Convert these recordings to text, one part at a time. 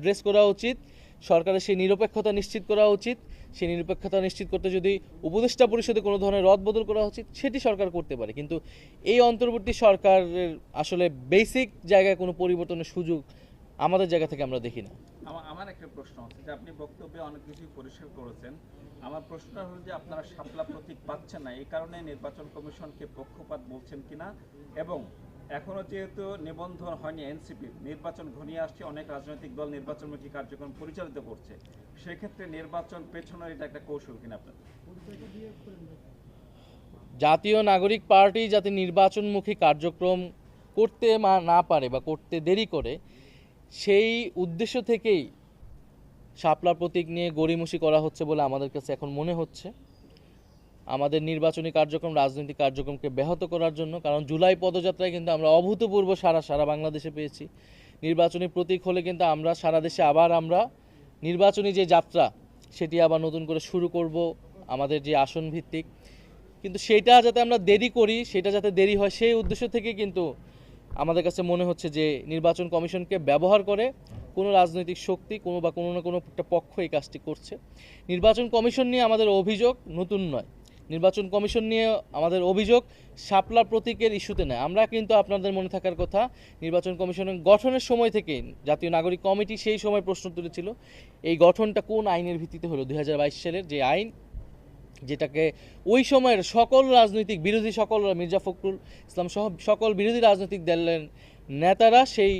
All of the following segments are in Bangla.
অ্যাড্রেস করা উচিত, সরকারের সেই নিরপেক্ষতা নিশ্চিত করা উচিত, সেই নিরপেক্ষতা নিশ্চিত করতে যদি উপদেষ্টা পরিষদে কোনো ধরনের রদ বদল করা উচিত, সেটি সরকার করতে পারে। কিন্তু এই অন্তর্বর্তী সরকারের আসলে বেসিক জায়গায় কোনো পরিবর্তনের সুযোগ আমাদের জায়গা থেকে আমরা দেখি না। আমার একটা প্রশ্ন আছে, যে আপনি বক্তব্যে অনেক কিছুই পরিষ্কার করেছেন। আমার প্রশ্নটা হলো যে আপনারা শাপলা প্রতীক পাচ্ছেন না, এই কারণে নির্বাচন কমিশনকে পক্ষপাত বলছেন কিনা? এবং এখনও যেহেতু নিবন্ধন হয়নি এনসিপি, নির্বাচন ঘনিয়ে আসছে, অনেক রাজনৈতিক দল নির্বাচনমুখী কার্যক্রম পরিচালিত করছে? সেক্ষেত্রে নির্বাচন পেছনের এটা একটা কৌশল কিনা আপনাদের জাতীয় নাগরিক পার্টি যাতে নির্বাচনমুখী কার্যক্রম করতে না পারে বা করতে দেরি করে, সেই উদ্দেশ্য থেকেই শাপলা প্রতীক নিয়ে গড়িমসি করা হচ্ছে বলে আমাদের কাছে এখন মনে হচ্ছে। আমাদের নির্বাচনী কার্যক্রম, রাজনৈতিক কার্যক্রমকে ব্যাহত করার জন্য, কারণ জুলাই পদযাত্রায় কিন্তু আমরা অভূতপূর্ব সারা সারা বাংলাদেশে পেয়েছি। নির্বাচনী প্রতীক হলে কিন্তু আমরা সারা দেশে আবার আমরা নির্বাচনী যে যাত্রা, সেটি আবার নতুন করে শুরু করব আমাদের যে আসন ভিত্তিক কিন্তু সেটা যাতে আমরা দেরি করি, সেটা যাতে দেরি হয়, সেই উদ্দেশ্য থেকে কিন্তু আমাদের কাছে মনে হচ্ছে যে নির্বাচন কমিশনকে ব্যবহার করে কোনো রাজনৈতিক শক্তি কোনো বা কোনো না কোনো একটা পক্ষ এই কাজটি করছে। নির্বাচন কমিশন নিয়ে আমাদের অভিযোগ নতুন নয়। নির্বাচন কমিশন নিয়ে আমাদের অভিযোগ শাপলা প্রতীকের ইস্যুতে নয়। আমরা কিন্তু আপনাদের মনে থাকার কথা, নির্বাচন কমিশনের গঠনের সময় থেকে জাতীয় নাগরিক কমিটি সেই সময় প্রশ্ন তুলেছিল, এই গঠনটা কোন আইনের ভিত্তিতে হলো? দু হাজার বাইশ সালের যে আইন, যেটাকে ওই সময়ের সকল রাজনৈতিক বিরোধী সকল, মির্জা ফখরুল ইসলাম সহ সকল বিরোধী রাজনৈতিক দলের নেতারা সেই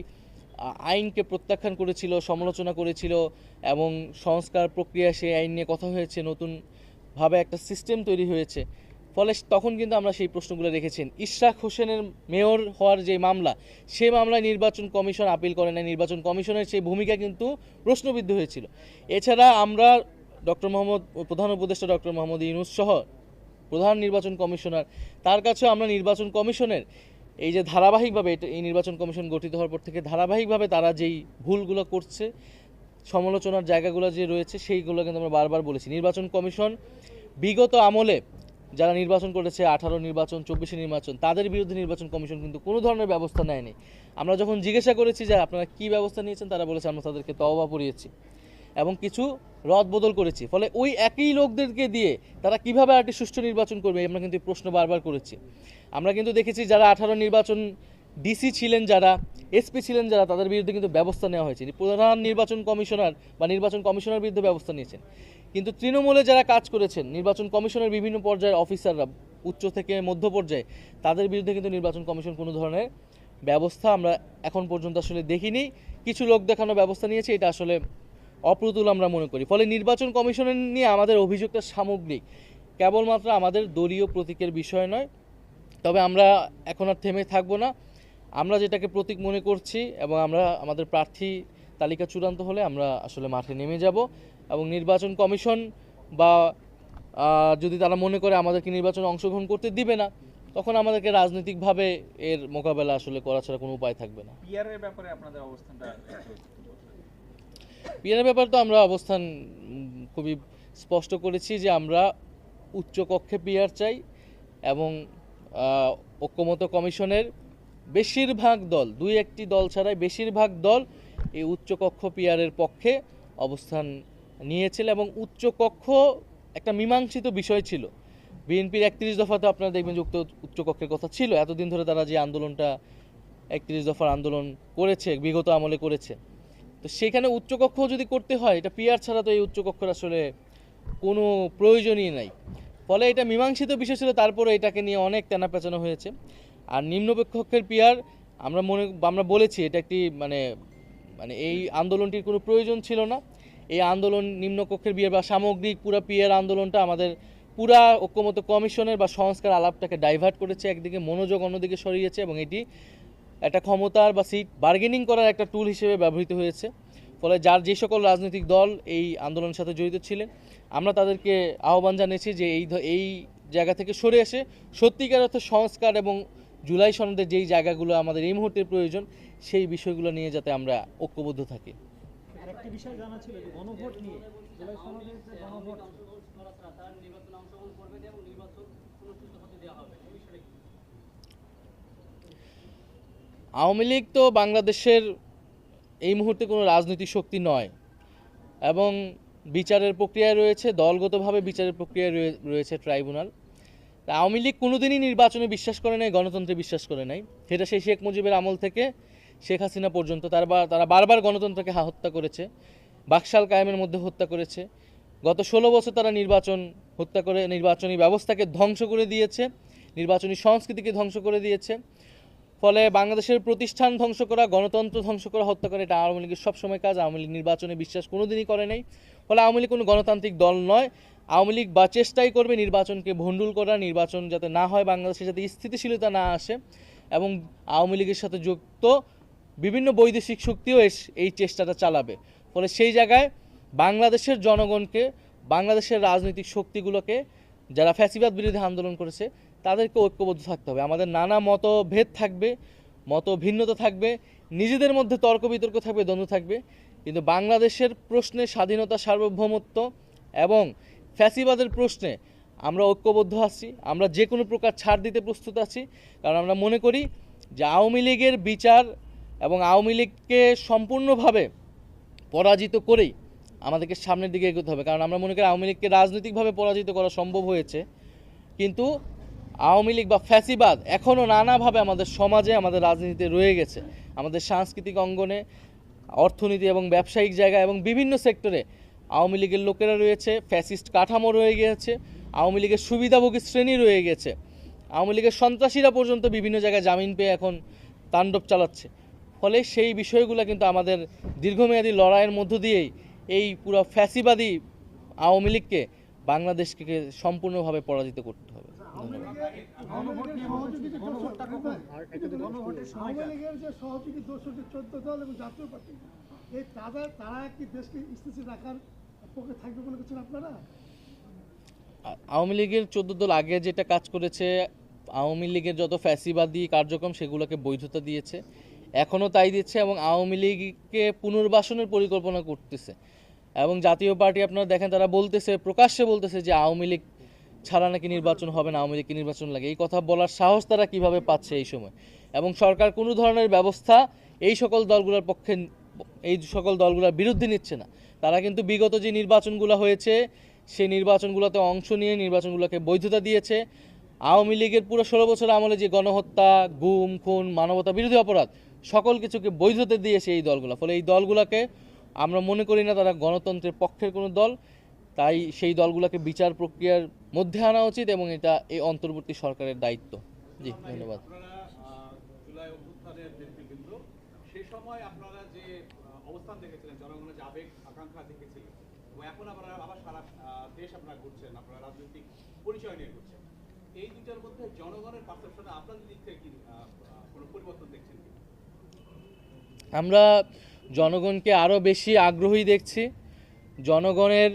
আইনকে প্রত্যাখ্যান করেছিল, সমালোচনা করেছিল এবং সংস্কার প্রক্রিয়া সেই আইন নিয়ে কথা হয়েছে নতুনভাবে একটা সিস্টেম তৈরি হয়েছে। ফলে তখন কিন্তু আমরা সেই প্রশ্নগুলো রেখেছেন। ইশরাক হোসেনের মেয়র হওয়ার যে মামলা সেই মামলায় নির্বাচন কমিশন আপিল করে না নির্বাচন কমিশনের সেই ভূমিকা কিন্তু প্রশ্নবিদ্ধ হয়েছিল। এছাড়া আমরা ডক্টর মোহাম্মদ, প্রধান উপদেষ্টা ডক্টর মোহাম্মদ ইউনুস সহ প্রধান নির্বাচন কমিশনার, তার কাছেও আমরা নির্বাচন কমিশনের এই যে ধারাবাহিকভাবে এই নির্বাচন কমিশন গঠিত হওয়ার পর থেকে ধারাবাহিকভাবে তারা যেই ভুলগুলো করছে সমালোচনার জায়গাগুলো যে রয়েছে, সেইগুলো কিন্তু আমরা বারবার বলেছি। নির্বাচন কমিশন বিগত আমলে যারা নির্বাচন করেছে, আঠারো নির্বাচন, চব্বিশে নির্বাচন, তাদের বিরুদ্ধে নির্বাচন কমিশন কিন্তু কোনো ধরনের ব্যবস্থা নেয়নি। আমরা যখন জিজ্ঞাসা করেছি যে আপনারা কী ব্যবস্থা নিয়েছেন, তারা বলেছে আমরা তাদেরকে তওবা পড়িয়েছি এবং কিছু রদ বদল করেছি। ফলে ওই একই লোকদেরকে দিয়ে তারা কীভাবে আরেকটি সুষ্ঠু নির্বাচন করবে, আমরা কিন্তু প্রশ্ন বারবার করেছি। আমরা কিন্তু দেখেছি যারা আঠারো নির্বাচন ডিসি ছিলেন যারা, এসপি ছিলেন যারা, তাদের বিরুদ্ধে কিন্তু ব্যবস্থা নেওয়া হয়েছে। প্রধান নির্বাচন কমিশনার বা নির্বাচন কমিশনার বিরুদ্ধে ব্যবস্থা নিয়েছেন। কিন্তু তৃণমূলে যারা কাজ করেছেন, নির্বাচন কমিশনের বিভিন্ন পর্যায়ের অফিসাররা, উচ্চ থেকে মধ্য পর্যায়ে, তাদের বিরুদ্ধে কিন্তু নির্বাচন কমিশন কোনো ধরনের ব্যবস্থা আমরা এখন পর্যন্ত আসলে দেখিনি। কিছু লোক দেখানো ব্যবস্থা নিয়েছে, এটা আসলে অপ্রতুল আমরা মনে করি। ফলে নির্বাচন কমিশনের নিয়ে আমাদের অভিযোগটা সামগ্রিক। কেবলমাত্র আমাদের দলীয় প্রতীকের বিষয় নয়। তবে আমরা এখন আর থেমে থাকব না। আমরা যেটাকে প্রতীক মনে করছি এবং আমরা আমাদের প্রার্থী তালিকা চূড়ান্ত হলে আমরা আসলে মাঠে নেমে যাব এবং নির্বাচন কমিশন বা যদি তারা মনে করে আমাদেরকে নির্বাচনে অংশগ্রহণ করতে দিবে না তখন আমাদেরকে রাজনৈতিকভাবে এর মোকাবেলা আসলে করা ছাড়া কোনো উপায় থাকবে না। পিআর এর ব্যাপারে আপনাদের অবস্থানটা ব্যাপারে তো আমরা অবস্থান খুবই স্পষ্ট করেছি যে আমরা উচ্চ কক্ষে পিয়ার চাই এবং ঐক্যমত কমিশনের বেশিরভাগ দল, দুই একটি দল ছাড়াই বেশিরভাগ দল এই উচ্চকক্ষ পিয়ারের পক্ষে অবস্থান নিয়েছিল এবং উচ্চকক্ষ একটা মীমাংসিত বিষয় ছিল। বিএনপির একত্রিশ দফাতে আপনারা দেখবেন যে উক্ত উচ্চকক্ষের কথা ছিল। এতদিন ধরে তারা যে আন্দোলনটা একত্রিশ দফার আন্দোলন করেছে, বিগত আমলে করেছে। তো সেখানে উচ্চকক্ষ যদি করতে হয়, এটা পিয়ার ছাড়া তো এই উচ্চকক্ষের আসলে কোনো প্রয়োজনই নাই। ফলে এটা মীমাংসিত বিষয় ছিল, তারপরে এটাকে নিয়ে অনেক তেনা পেঁচানো হয়েছে। আর নিম্নপক্ষের পিয়ার আমরা মনে, আমরা বলেছি এটা একটি মানে মানে এই আন্দোলনটির কোনো প্রয়োজন ছিল না। এই আন্দোলন, নিম্নকক্ষের বিয়ের বা সামগ্রিক পুরা পিয়ার আন্দোলনটা আমাদের পুরা ঐক্যমত কমিশনের বা সংস্কার আলাপটাকে ডাইভার্ট করেছে, একদিকে মনোযোগ, অন্যদিকে সরিয়েছে এবং এটি একটা ক্ষমতার বা সিট বার্গেনিং করার একটা টুল হিসেবে ব্যবহৃত হয়েছে। ফলে যার যে সকল রাজনৈতিক দল এই আন্দোলনের সাথে জড়িত ছিলেন, আমরা তাদেরকে আহ্বান জানিয়েছি যে এই এই জায়গা থেকে সরে এসে সত্যিকার অর্থে সংস্কার এবং জুলাই সনদের যেই জায়গাগুলো আমাদের এই মুহূর্তে প্রয়োজন সেই বিষয়গুলো নিয়ে যাতে আমরা ঐক্যবদ্ধ থাকি। আরেকটি বিষয় জানা ছিল যে গণভোট নিয়ে জুলাই সনদের যে গণভোট। আওয়ামী লীগ তো বাংলাদেশের এই মুহূর্তে কোনো রাজনৈতিক শক্তি নয় এবং বিচারের প্রক্রিয়ায় রয়েছে দলগতভাবে বিচারের প্রক্রিয়ায় রয়ে- রয়েছে ট্রাইব্যুনাল। তা আওয়ামী লীগ কোনোদিনই নির্বাচনে বিশ্বাস করে নাই, গণতন্ত্রে বিশ্বাস করে নাই। সেটা সেই শেখ মুজিবের আমল থেকে শেখ হাসিনা পর্যন্ত তার তারা বারবার গণতন্ত্রকে হত্যা করেছে, বাকশাল কায়েমের মধ্যে হত্যা করেছে। গত ষোলো বছর তারা নির্বাচন হত্যা করে, নির্বাচনী ব্যবস্থাকে ধ্বংস করে দিয়েছে, নির্বাচনী সংস্কৃতিকে ধ্বংস করে দিয়েছে। ফলে বাংলাদেশের প্রতিষ্ঠান ধ্বংস করা, গণতন্ত্র ধ্বংস করা, হত্যা করা, এটা আওয়ামী লীগের সবসময় কাজ। আওয়ামী লীগ নির্বাচনে বিশ্বাস কোনোদিনই করে নাই। ফলে আওয়ামী লীগ কোনো গণতান্ত্রিক দল নয়। আওয়ামী লীগ বা চেষ্টাই করবে নির্বাচনকে ভণ্ডুল করা, নির্বাচন যাতে না হয় বাংলাদেশে, যাতে স্থিতিশীলতা না আসে এবং আওয়ামী লীগের সাথে যুক্ত বিভিন্ন বৈদেশিক শক্তিও এস- এই চেষ্টাটা চালাবে। ফলে সেই জায়গায় বাংলাদেশের জনগণকে, বাংলাদেশের রাজনৈতিক শক্তিগুলোকে, যারা ফ্যাসিবাদ বিরোধী আন্দোলন করেছে, তাদেরকে ঐক্যবদ্ধ থাকতে হবে। আমাদের নানা মতভেদ থাকবে মত ভিন্নতা থাকবে, নিজেদের মধ্যে তর্ক বিতর্ক থাকবে, দ্বন্দ্ব থাকবে। কিন্তু বাংলাদেশের প্রশ্নে স্বাধীনতা, সার্বভৌমত্ব এবং ফ্যাসিবাদের প্রশ্নে আমরা ঐক্যবদ্ধ আছি, আমরা যে কোনো প্রকার ছাড় দিতে প্রস্তুত আছি, কারণ আমরা মনে করি যে আওয়ামী লীগের বিচার এবং আওয়ামী লীগকে সম্পূর্ণভাবে পরাজিত করেই আমাদেরকে সামনের দিকে এগোতে হবে। কারণ আমরা মনে করি আওয়ামী লীগকে রাজনৈতিকভাবে পরাজিত করা সম্ভব হয়েছে। কিন্তু আওয়ামী লীগ বা ফ্যাসিবাদ এখনও নানাভাবে আমাদের সমাজে, আমাদের রাজনীতিতে রয়ে গেছে। আমাদের সাংস্কৃতিক অঙ্গনে, অর্থনীতি এবং ব্যবসায়িক জায়গা এবং বিভিন্ন সেক্টরে আওয়ামী লীগের লোকেরা রয়েছে, ফ্যাসিস্ট কাঠামো রয়ে গিয়েছে, আওয়ামী লীগের সুবিধাভোগী শ্রেণি রয়ে গেছে আওয়ামী লীগের সন্ত্রাসীরা পর্যন্ত বিভিন্ন জায়গায় জামিন পেয়ে এখন তাণ্ডব চালাচ্ছে। ফলে সেই বিষয়গুলো কিন্তু আমাদের দীর্ঘমেয়াদী লড়াইয়ের মধ্য দিয়েই এই পুরো ফ্যাসিবাদী আওয়ামী লীগকে বাংলাদেশকে সম্পূর্ণভাবে পরাজিত করতে হবে। তারা কি দেশকে স্থিতি রাখার আওয়ামী লীগের চোদ্দ দল আগে যেটা কাজ করেছে, আওয়ামী লীগের যত ফ্যাসিবাদী কার্যক্রম সেগুলোকে বৈধতা দিয়েছে এখনও তাই দিচ্ছে এবং আওয়ামী লীগকে পুনর্বাসনের পরিকল্পনা করতেছে। এবং জাতীয় পার্টি আপনারা দেখেন, তারা বলতেছে, প্রকাশ্যে বলতেছে যে আওয়ামী লীগ ছাড়া নাকি নির্বাচন হবে না, আওয়ামী লীগকে নির্বাচন লাগে। এই কথা বলার সাহস তারা কীভাবে পাচ্ছে এই সময়? এবং সরকার কোনো ধরনের ব্যবস্থা এই সকল দলগুলোর পক্ষে, এই সকল দলগুলোর বিরুদ্ধে নিচ্ছে না। তারা কিন্তু বিগত যে নির্বাচনগুলো হয়েছে, সেই নির্বাচনগুলোতে অংশ নিয়ে নির্বাচনগুলোকে বৈধতা দিয়েছে। আওয়ামী লীগের পুরো ষোলো বছর আমলে যে গণহত্যা, গুম, খুন, মানবতা বিরোধী অপরাধ, সকল কিছুকে বৈধতা দিয়েছে এই দলগুলো। ফলে এই দলগুলোকে আমরা মনে করি না তারা গণতন্ত্রের পক্ষের কোনো দল। তাই সেই দলগুলোকে বিচার প্রক্রিয়ার মধ্যে আনা উচিত এবং এটা এই অন্তর্বর্তী সরকারের দায়িত্ব। জি, ধন্যবাদ। সেই সময় আপনারা যে অবস্থান দেখেছিলেন, জনগণের যে আবেগ, আকাঙ্ক্ষা দেখেছিলেন এবং এখন আপনারা আবার সারা দেশ আপনারা ঘুরছেন, আপনারা রাজনৈতিক পরিচয় নিয়ে ঘুরছেন। এই দুটার মধ্যে জনগণের পারসেপশনে আপনাদের দিক থেকে কি কোনো পরিবর্তন দেখছেন আমরা জনগণকে আরও বেশি আগ্রহী দেখছি। জনগণের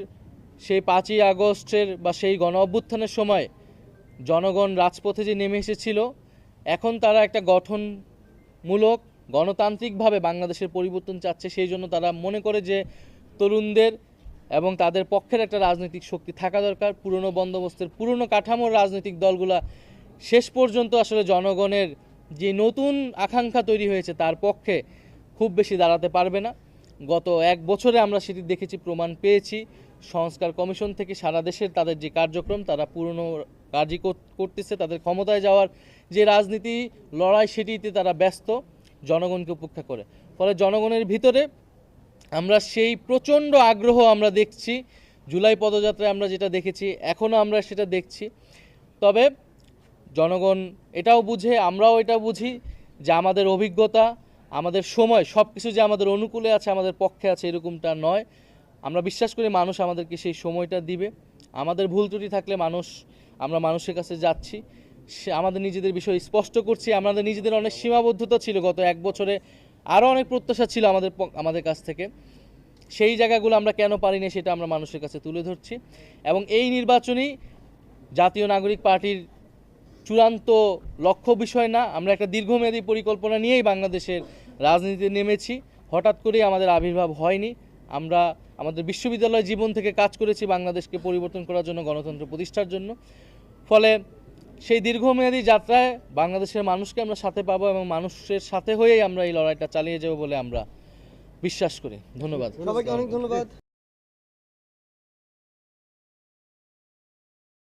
সেই পাঁচই আগস্টের বা সেই গণ অভ্যুত্থানের সময় জনগণ রাজপথে যে নেমে এসেছিল, এখন তারা একটা গঠনমূলক গণতান্ত্রিকভাবে বাংলাদেশের পরিবর্তন চাচ্ছে, সেই জন্য তারা মনে করে যে তরুণদের এবং তাদের পক্ষের একটা রাজনৈতিক শক্তি থাকা দরকার। পুরনো বন্দোবস্তের পুরনো কাঠামোর রাজনৈতিক দলগুলা শেষ পর্যন্ত আসলে জনগণের যে নতুন আকাঙ্ক্ষা তৈরি হয়েছে তার পক্ষে খুব বেশি দাঁড়াতে পারবে না। গত এক বছরে আমরা সেটি দেখেছি, প্রমাণ পেয়েছি। সংস্কার কমিশন থেকে সারা দেশের তাদের যে কার্যক্রম, তারা পুরনো কাজই কর- করতেছে, তাদের ক্ষমতায় যাওয়ার যে রাজনীতি লড়াই, সেটিতে তারা ব্যস্ত। জনগণকে উপেক্ষা করে। ফলে জনগণের ভিতরে আমরা সেই প্রচণ্ড আগ্রহ আমরা দেখছি, জুলাই পদযাত্রায় আমরা যেটা দেখেছি, এখনও আমরা সেটা দেখছি। তবে জনগণ এটাও বুঝে, আমরাও এটা বুঝি যে আমাদের অভিজ্ঞতা, আমাদের সময় সব কিছু যে আমাদের অনুকূলে আছে, আমাদের পক্ষে আছে, এরকমটা নয়। আমরা বিশ্বাস করি মানুষ আমাদেরকে সেই সময়টা দিবে। আমাদের ভুল ত্রুটি থাকলে মানুষ, আমরা মানুষের কাছে যাচ্ছি। আমাদের নিজেদের বিষয় স্পষ্ট করছি, আমাদের নিজেদের অনেক সীমাবদ্ধতা ছিল গত এক বছরে আরও অনেক প্রত্যাশা ছিল আমাদের আমাদের কাছ থেকে। সেই জায়গাগুলো আমরা কেন পারিনি সেটা আমরা মানুষের কাছে তুলে ধরছি এবং এই নির্বাচনই জাতীয় নাগরিক পার্টির চূড়ান্ত লক্ষ্য বিষয় না, আমরা একটা দীর্ঘমেয়াদী পরিকল্পনা নিয়েই বাংলাদেশের রাজনীতিতে নেমেছি। হঠাৎ করেই আমাদের আবির্ভাব হয়নি। আমরা আমাদের বিশ্ববিদ্যালয় জীবন থেকে কাজ করেছি বাংলাদেশকে পরিবর্তন করার জন্য, গণতন্ত্র প্রতিষ্ঠার জন্য। ফলে সেই দীর্ঘমেয়াদী যাত্রায় বাংলাদেশের মানুষকে আমরা সাথে পাবো এবং মানুষের সাথে হয়েই আমরা এই লড়াইটা চালিয়ে যাব বলে আমরা বিশ্বাস করি। ধন্যবাদ। সবাইকে অনেক ধন্যবাদ।